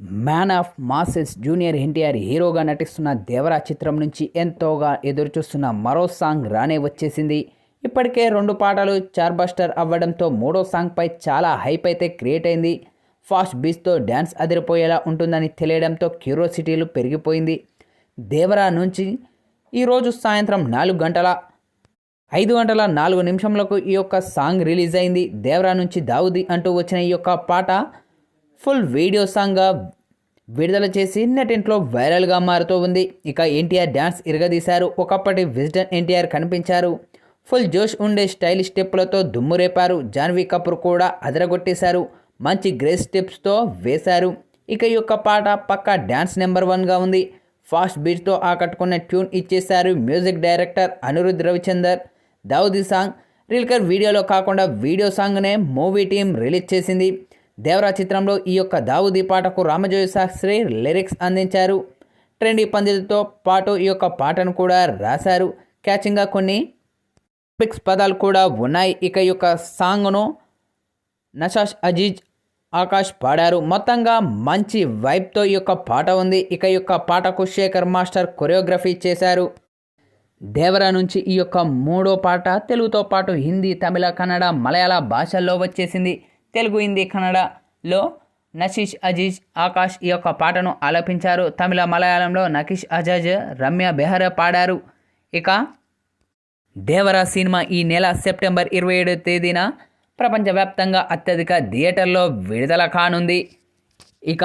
Man of masses junior NTR హీరోగా నటిస్తున్న దేవరా చిత్రం నుంచి ఎంతోగా ఎదురుచూస్తున్న మరో సాంగ్ రానే వచ్చేసింది. ఇప్పటికే రెండు పాటలు చార్బస్టర్ అవ్వడంతో మూడో సాంగ్పై చాలా హైప్ అయితే క్రియేట్ అయింది. ఫాస్ట్ బీచ్తో డ్యాన్స్ అదిరిపోయేలా ఉంటుందని తెలియడంతో క్యూరియాసిటీలు పెరిగిపోయింది. దేవరా నుంచి ఈరోజు సాయంత్రం నాలుగు గంటల ఐదు గంటల నాలుగు నిమిషంలకు ఈ యొక్క సాంగ్ రిలీజ్ అయింది. దేవరా నుంచి దావుది అంటూ వచ్చిన ఈ యొక్క పాట ఫుల్ వీడియో సాంగ్గా విడుదల చేసి నెటింట్లో వైరల్గా మారుతూ ఉంది. ఇక ఎన్టీఆర్ డ్యాన్స్ ఇరగదీశారు. ఒకప్పటి విజిటన్ ఎన్టీఆర్ కనిపించారు. ఫుల్ జోష్ ఉండే స్టైలిష్ స్టెప్పులతో దుమ్మురేపారు జాన్వీ కపూర్ కూడా అదరగొట్టేశారు. మంచి గ్రేస్ స్టెప్స్తో వేశారు. ఇక ఈ యొక్క పాట పక్కా డ్యాన్స్ నెంబర్ వన్గా ఉంది. ఫాస్ట్ బీట్తో ఆకట్టుకున్న ట్యూన్ ఇచ్చేశారు music director Anirudh Ravichander. Daavudi song రీల్కర్ వీడియోలో కాకుండా వీడియో సాంగ్నే మూవీ టీం రిలీజ్ చేసింది. దేవరా చిత్రంలో ఈ యొక్క దావుదీ పాటకు రామజోయ శాస్త్రి లిరిక్స్ అందించారు. ట్రెండీ పందిలతో పాటు ఈ యొక్క పాటను కూడా రాశారు. క్యాచింగ్గా కొన్ని పిక్స్ పదాలు కూడా ఉన్నాయి. ఇక ఈ యొక్క సాంగ్ను నషాష్ అజీజ్ ఆకాష్ పాడారు. మొత్తంగా మంచి వైబ్తో ఈ యొక్క పాట ఉంది. ఇక ఈ యొక్క పాటకు శేఖర్ మాస్టర్ కొరియోగ్రఫీ చేశారు. దేవరా నుంచి ఈ యొక్క మూడో పాట తెలుగుతో పాటు హిందీ తమిళ కన్నడ మలయాళ భాషల్లో వచ్చేసింది. తెలుగు హిందీ కన్నడలో నషీష్ అజీజ్ ఆకాష్ ఈ యొక్క పాటను ఆలపించారు. తమిళ మలయాళంలో నకిష్ అజాజ్ రమ్య బెహర పాడారు. ఇక దేవరా సినిమా ఈ నెల సెప్టెంబర్ ఇరవై ఏడో తేదీన ప్రపంచవ్యాప్తంగా అత్యధిక థియేటర్లో విడుదల కానుంది. ఇక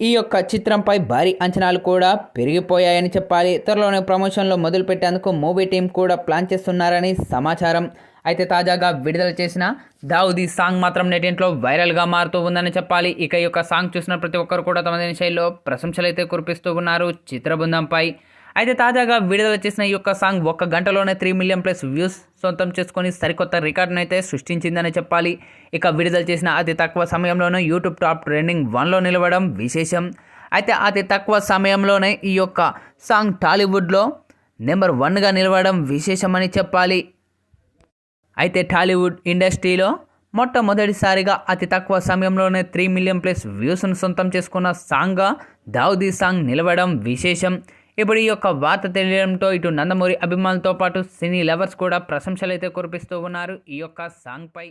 ఈ యొక్క చిత్రంపై భారీ అంచనాలు కూడా పెరిగిపోయాయని చెప్పాలి. త్వరలోనే ప్రమోషన్లో మొదలుపెట్టేందుకు మూవీ టీం కూడా ప్లాన్ చేస్తున్నారని సమాచారం. అయితే తాజాగా విడుదల చేసిన దావుదీ సాంగ్ మాత్రం నెటింట్లో వైరల్గా మారుతూ ఉందని చెప్పాలి. ఇక ఈ యొక్క సాంగ్ చూసిన ప్రతి ఒక్కరు కూడా తమదైన శైలిలో ప్రశంసలు అయితే కురిపిస్తూ ఉన్నారు చిత్రబృందంపై. అయితే తాజాగా విడుదల చేసిన ఈ యొక్క సాంగ్ ఒక్క గంటలోనే త్రీ మిలియన్ ప్లస్ వ్యూస్ సొంతం చేసుకొని సరికొత్త రికార్డును అయితే సృష్టించిందని చెప్పాలి. ఇక విడుదల చేసిన అతి తక్కువ సమయంలోనే యూట్యూబ్ టాప్ ట్రెండింగ్ వన్లో నిలవడం విశేషం. అయితే అతి తక్కువ సమయంలోనే ఈ యొక్క సాంగ్ టాలీవుడ్లో నెంబర్ వన్గా నిలవడం విశేషమని చెప్పాలి. అయితే టాలీవుడ్ ఇండస్ట్రీలో మొట్టమొదటిసారిగా అతి తక్కువ సమయంలోనే త్రీ మిలియన్ ప్లస్ వ్యూస్ను సొంతం చేసుకున్న సాంగ్గా దావుదీ సాంగ్ నిలవడం విశేషం. ఇప్పుడు ఈ యొక్క వార్త తెలియడంతో ఇటు నందమూరి అభిమానులతో పాటు సినీ లవర్స్ కూడా ప్రశంసలు అయితే కురిపిస్తూ ఉన్నారు ఈ యొక్క సాంగ్పై.